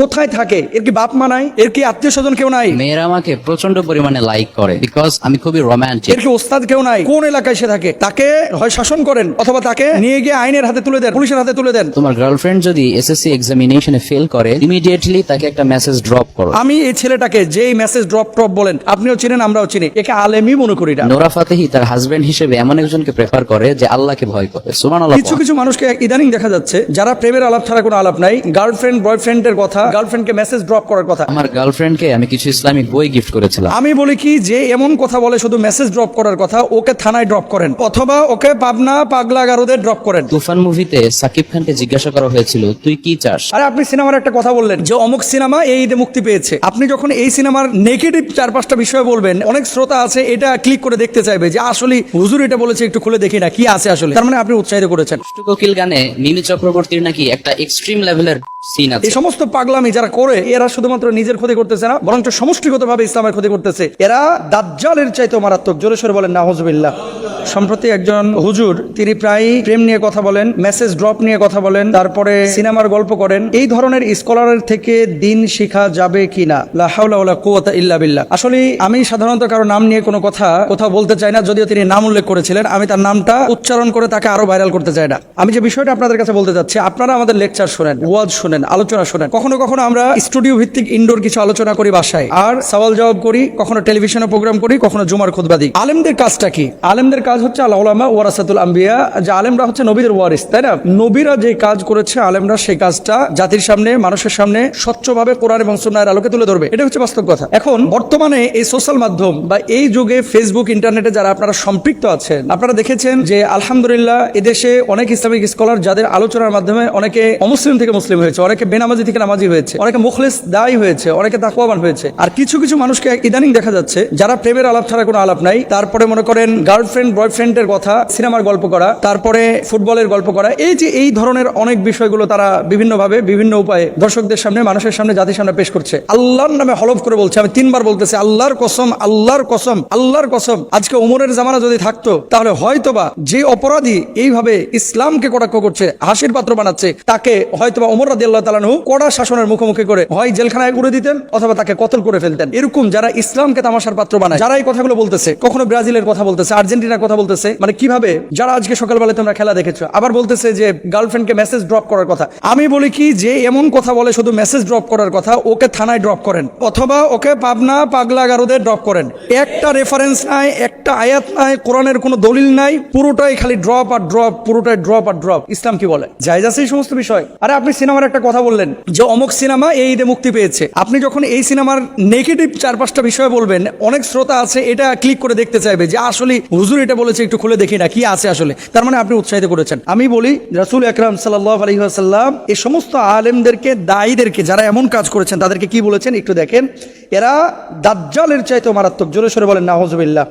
কোথায় থাকে? এর কি বাপ মা নাই? এর কি আত্মীয় স্বজন কেউ নাই? মেয়েরা আমাকে প্রচণ্ড পরিমাণে লাইক করে বিকজ আমি খুবই রোমান্টিক এর কি ওস্তাদ কেউ নাই? কোন এলাকায় সে থাকে? তাকে হয় শাসন করেন অথবা তাকে নিয়ে গিয়ে আইনের হাতে তুলে দেন পুলিশের হাতে তুলে দেন। তোমার গার্লফ্রেন্ড যদি এসএসসি এক্সামিনেশনে ফেল করে ইমিডিয়েটলি তাকে একটা মেসেজ ড্রপ করো। আমি এই ছেলেটাকে যেই মেসেজ ড্রপ টপ বলেন আপনিও চিনেন আমরাও চিনি। একে আলেমই মনে করি না। নোরা ফাতেহি তার হাজবেন্ড হিসেবে এমন একজনকে প্রেফার করে যে আল্লাহকে ভয় করে। সুমান কিছু কিছু মানুষকে ইদানিং দেখা যাচ্ছে যারা প্রেমের আলাপ ছাড়া কোনো আলাপ নাই গার্লফ্রেন্ড বয়ফ্রেন্ডের কথা গার্লফ্রেন্ডকে মেসেজ ড্রপ করার কথা। আমার গার্লফ্রেন্ডকে আমি কিছু ইসলামিক বই গিফট করেছিলাম। আমি বলি কি যে এমন কথা বলে শুধু মেসেজ ড্রপ করার কথা ওকে থানায় ড্রপ করেন। অথবা ওকে পাবনা পাগলা গারোদের ড্রপ করেন। তুফান মুভিতে সাকিব খানকে জিজ্ঞাসা করা হয়েছিল তুই কি চাস? আরে আপনি সিনেমার একটা কথা বললেন যে অমুক সিনেমা এই ঈদে মুক্তি পেয়েছে। আপনি যখন এই সিনেমার নেগেটিভ চার পাঁচটা বিষয় বলবেন অনেক শ্রোতা আছে এটা ক্লিক করে দেখতে চাইবে যে আসলে হুজুর এটা বলেছে একটু খুলে দেখি না কি আছে আসলে। তার মানে আপনি উৎসাহিত করেছেন। কোকিল গানে মিমি চক্রবর্তীর নাকি একটা এক্সট্রিম লেভেলের সিন আছে। এই সমস্ত পাগলামি যারা করে, এরা শুধুমাত্র নিজের ক্ষতি করতেছে না, বরঞ্চ সমষ্টিগতভাবে ইসলামের ক্ষতি করতেছে। এরা দাজ্জালের চাইতে মারাত্মক। জোরে সরে বলেন নাহজবিল্লাহ সম্প্রতি একজন হুজুর, তিনি প্রায় প্রেম নিয়ে কথা বলেন মেসেজ ড্রপ নিয়ে কথা বলেন, তারপরে সিনেমার গল্প করেন। এই ধরনের স্কলারের থেকে দিন শিখা যাবে ওয়ালা কুওয়াতা ইল্লা বিল্লাহ। আসলে আমি সাধারণত কারও নাম নিয়ে কোনো কথা কোথাও বলতে চাই না, যদিও তিনি নাম উল্লেখ করেছিলেন। আমি তার নামটা উচ্চারণ করে তাকে আরও ভাইরাল করতে চাই না। আমি যে বিষয়টা আপনাদের কাছে বলতে চাচ্ছি, আপনারা আমাদের লেকচার শোনেন, ওয়াজ শোনেন, আলোচনা শোনেন। কখনো কখনো আমরা স্টুডিও ভিত্তিক ইনডোর কিছু আলোচনা করি বাসায়। আর সওয়াল জবাব করি, কখনো টেলিভিশনে প্রোগ্রাম করি, কখনো জুমার খুতবা দিই। আলেমদের কাজটা কি? আলেমদের কাজ হচ্ছে আল্লাহ ওয়ারাসাতুল আম্বিয়া। যে আলেমরা হচ্ছে নবীদের ওয়ারিস, তাই না? নবীরা যে কাজ করেছে, আলেমরা সেই কাজটা জাতির সামনে, মানুষের সামনে স্বচ্ছভাবে কোরআন এবং সুন্নাহের আলোকে তুলে ধরবে। এটা হচ্ছে বাস্তব কথা। এখন বর্তমানে এই সোশ্যাল মাধ্যম বা এই যুগে ফেসবুক ইন্টারনেটে যারা আপনারা সম্পৃক্ত আছেন, আপনারা দেখেছেন যে আলহামদুলিল্লাহ এদেশে অনেক ইসলামিক স্কলার যাদের আলোচনার মাধ্যমে অনেকে অমুসলিম থেকে মুসলিম হয়েছে, অনেকে বেনামাজি থেকে নামাজি হয়েছে, অনেকে মুখলেস দায়ী হয়েছে, অনেকে তাকুয়াবান হয়েছে। আর কিছু কিছু মানুষকে ইদানিং দেখা যাচ্ছে যারা প্রেমের আলাপ ছাড়া কোনো আলাপ নাই। তারপরে মনে করেন গার্লফ্রেন্ড বয়ফ্রেন্ডের কথা, সিনেমার গল্প করা, তারপরে ফুটবলের গল্প করা, এই যে এই ধরনের অনেক বিষয়গুলো তারা বিভিন্নভাবে বিভিন্ন উপায়ে দর্শকদের সামনে, মানুষের সামনে, জাতির সামনে পেশ করছে। আল্লাহর নামে হলফ করে বলছে, আমি তিনবার বলতেছি, আল্লাহর কসম আল্লাহর কসম আল্লাহর কসম। আজকে উমরের জামানা যদি থাকতো, তাহলে হয়তোবা যে অপরাধী এইভাবে ইসলামকে কটাক্ষ করছে, হাসির পাত্র বানাচ্ছে, তাকে হয়তোবা উমর রাদি আল্লাহ তালানহু কড়া শাসনের মুখোমুখি করে হয় জেলখানায় করে দিতেন, অথবা তাকে কতল করে ফেলতেন। এরকম যারা ইসলামকে তামাশার পাত্র বানায়, যারা এই কথাগুলো বলতেছে, কখনো ব্রাজিলের কথা বলতেছে, আর্জেন্টিনার কথা বলতেছে মানে কীভাবে? যারা আজকে সকালবেলা তোমরা খেলা দেখেছ, আবার বলতেছে যে গার্লফ্রেন্ডকে মেসেজ ড্রপ করার কথা। আমি বলি কি, যে এমন কথা বলে শুধু মেসেজ ড্রপ করার কথা, ওকে থানায় ড্রপ করেন, অথবা ওকে পাবনা পাগলা গারোদের ড্রপ করেন। একটা রেফারেন্স নাই, একটা আয়াত নাই, কোরআনের কোনো দলিল নাই, পুরোটাই খালি ড্রপ আর ড্রপ পুরোটাই ড্রপ আর ড্রপ ইসলাম কি বলে? জায়জ আছে এই সমস্ত বিষয়? আরে আপনি সিনেমার একটা কথা বললেন, যে অমুক সিনেমা এই ঈদে মুক্তি পেয়েছে। আপনি যখন এই সিনেমার নেগেটিভ চার পাঁচটা বিষয় বলবেন, অনেক শ্রোতা আছে এটা ক্লিক করে দেখতে চাইবে যে আসলে হুজুর এটা বলেছে, একটু খুলে দেখি না, কি আছে আসলে। তার মানে আপনি উৎসাহিত করেছেন। আমি বলি, রাসুল আকরাম সাল্লাহ আলহিহাসাল্লাম এই সমস্ত আলেমদেরকে, দায়ীদেরকে যারা এমন কাজ করেছেন, তাদেরকে কি বলেছেন? একটু দেখেন। এরা দাজ্জালের চাইতে মারাত্মক। জোরে সরে বলেন নাহজবিল্লাহ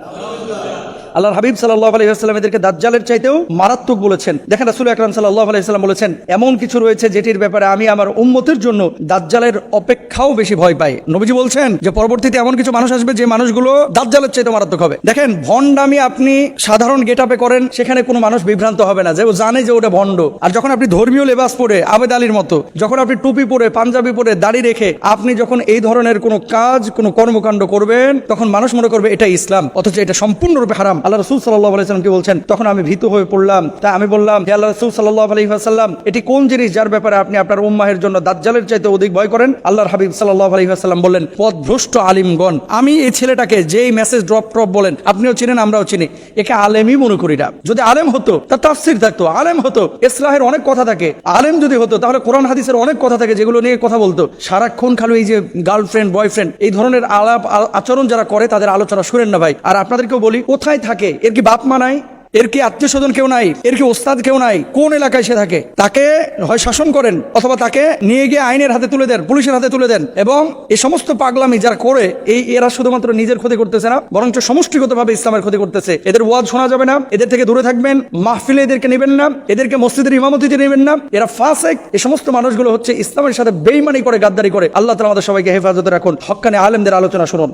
আল্লাহর হাবিব সাল্লাহ আলহিহাস্লাম এদেরকে দাজ্জালের চাইতেও মারাত্মক বলেছেন। দেখেন রাসুল আকরাম সাল্লাহ আলহিহাস্লাম বলেছেন, এমন কিছু রয়েছে যেটির ব্যাপারে আমি আমার উম্মতের জন্য দাজ্জালের অপেক্ষাও বেশি ভয় পাই। নবীজি বলছেন যে, পরবর্তীতে এমন কিছু মানুষ আসবে যে মানুষগুলো দাজ্জালের চাইতে মারাত্মক হবে। দেখেন, ভণ্ডামি আপনি সাধারণ গেট আপে করেন, সেখানে কোনো মানুষ বিভ্রান্ত হবে না। যে ও জানে যে ওটা ভণ্ড। আর যখন আপনি ধর্মীয় লেবাস পরে, আবেদ আলীর মতো, যখন আপনি টুপি পরে, পাঞ্জাবি পরে, দাড়ি রেখে আপনি যখন এই ধরনের কোনো কাজ, কোনো কর্মকাণ্ড করবেন, তখন মানুষ মনে করবে এটা ইসলাম, অথচ এটা সম্পূর্ণরূপে হারাম। আল্লাহ রসুল সাল্লাহ আলাইসালাম কি বলছেন? তখন আমি ভীত হয়ে পড়লাম। তা আমি বললাম, হে আল্লাহ রসুল সাল্লাহ আলহিহাসাল্লাম এটি কোন জিনিস যার ব্যাপারে আপনি আপনার উম্মাহের জন্য দাজ্জালের চাইতে অধিক ভয় করেন? আল্লাহর হাবিব সাল্লাহ আলহিহাসাল্লাম বললেন, পথভ্রষ্ট আলিমগণ, আমি এই ছেলেটাকে যেই মেসেজ ড্রপ ট্রপ বলেন, আপনিও চিনেন, আমরাও চিনি। একে আলেমই মনে করি না। যদি আলেম হতো তার তাফসির থাকতো। আলেম হতো, ইসলাহের অনেক কথা থাকে। আলেম যদি হতো, তাহলে কোরআন, হাদিসের অনেক কথা থাকে যেগুলো নিয়ে কথা বলতো। সারাক্ষণ খালি এই যে গার্লফ্রেন্ড বয়ফ্রেন্ড এই ধরনের আলাপ আচরণ যারা করে, তাদের আলোচনা শুনেন না ভাই। আর আপনাদেরকেও বলি, কোথায় থাকে এর কি বাপ মা নাই? এর কি আত্মীয় স্বজন কেউ নাই? এর কি ওস্তাদ কেউ নাই? কোন এলাকায় সে থাকে? তাকে হয় শাসন করেন অথবা তাকে নিয়ে গিয়ে আইনের হাতে তুলে দেন, পুলিশের হাতে তুলে দেন এবং এই সমস্ত পাগলামি যারা করে, এই এরা শুধুমাত্র নিজের ক্ষতি করতেছে না, বরঞ্চ সমষ্টিগতভাবে ইসলামের ক্ষতি করতেছে। এদের ওয়াজ শোনা যাবে না, এদের থেকে দূরে থাকবেন, মাহফিলে এদেরকে নেবেন না, এদেরকে মসজিদের ইমামতিতে নেবেন না। এরা ফাসেক এই সমস্ত মানুষগুলো হচ্ছে ইসলামের সাথে বেইমানি করে, গাদ্দারি করে। আল্লাহ তালা আমাদের সবাইকে হেফাজতে রাখুন। হক্কানে আলেমদের আলোচনা শুনুন।